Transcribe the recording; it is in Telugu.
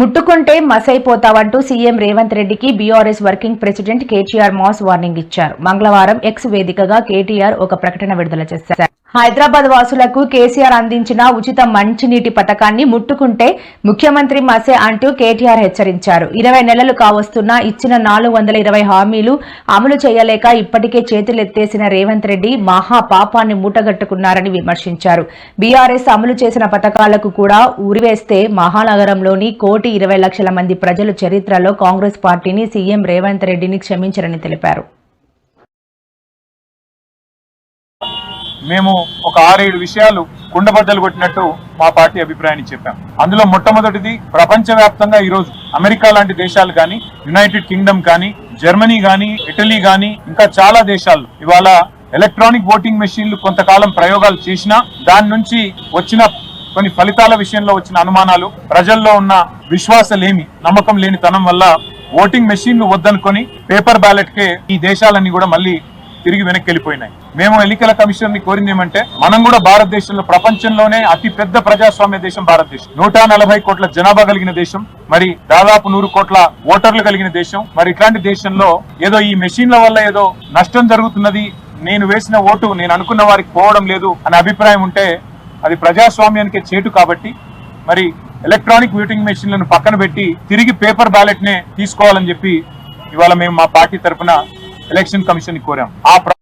ముట్టుకుంటే మసైపోతావంటూ సీఎం రేవంత్ రెడ్డికి BRS working president KTR mass warning ఇచ్చారు. మంగళవారం ఎక్స్ వేదికగా కేటీఆర్ ఒక ప్రకటన విడుదల చేశారు. హైదరాబాద్ వాసులకు కేసీఆర్ అందించిన ఉచిత మంచినీటి పథకాన్ని ముట్టుకుంటే ముఖ్యమంత్రి మసే అంటూ కేటీఆర్ హెచ్చరించారు. ఇరవై నెలలు కావస్తున్నా ఇచ్చిన నాలుగు వందల ఇరవై హామీలు అమలు చేయలేక ఇప్పటికే చేతులెత్తేసిన రేవంత్ రెడ్డి మహా పాపాన్ని మూటగట్టుకున్నారని విమర్శించారు. బీఆర్ఎస్ అమలు చేసిన పథకాలకు కూడా ఉరివేస్తే మహానగరంలోని కోటి ఇరవై లక్షల మంది ప్రజలు చరిత్రలో కాంగ్రెస్ పార్టీని సీఎం రేవంత్ రెడ్డిని క్షమించరని తెలిపారు. మేము ఒక ఆరేడు విషయాలు కుండబద్దలు కొట్టినట్టు మా పార్టీ అభిప్రాయాన్ని చెప్పాం. అందులో మొట్టమొదటిది ప్రపంచవ్యాప్తంగా ఈరోజు అమెరికా లాంటి దేశాలు కానీ యునైటెడ్ కింగ్డమ్ కానీ జర్మనీ కానీ ఇటలీ కానీ ఇంకా చాలా దేశాలు ఇవాళ ఎలక్ట్రానిక్ ఓటింగ్ మెషిన్లు కొంతకాలం ప్రయోగాలు చేసినా దాని నుంచి వచ్చిన కొన్ని ఫలితాల విషయంలో వచ్చిన అనుమానాలు ప్రజల్లో ఉన్న విశ్వాసలేమి నమ్మకం లేని తనం వల్ల ఓటింగ్ మెషిన్లు వద్దనుకొని పేపర్ బ్యాలెట్ కే ఈ దేశాలన్నీ కూడా మళ్ళీ తిరిగి వెనక్కి వెళ్ళిపోయినాయి మేము ఎన్నికల కమిషన్ని కోరింది ఏమంటే మనం కూడా భారతదేశంలో ప్రపంచంలోనే అతి పెద్ద ప్రజాస్వామ్య దేశం భారతదేశం. నూట నలభై కోట్ల జనాభా కలిగిన దేశం మరి దాదాపు నూరు కోట్ల ఓటర్లు కలిగిన దేశం. మరి ఇట్లాంటి దేశంలో ఏదో ఈ మెషిన్ల వల్ల ఏదో నష్టం జరుగుతున్నది నేను వేసిన ఓటు నేను అనుకున్న వారికి పోవడం లేదు అనే అభిప్రాయం ఉంటే అది ప్రజాస్వామ్యానికే చేటు కాబట్టి మరి ఎలక్ట్రానిక్ ఓటింగ్ మెషిన్లను పక్కన పెట్టి తిరిగి పేపర్ బ్యాలెట్ నే తీసుకోవాలని చెప్పి ఇవాళ మేము మా పార్టీ తరఫున ఎలక్షన్ కమిషన్ ని కోరాం ఆ ప్ర-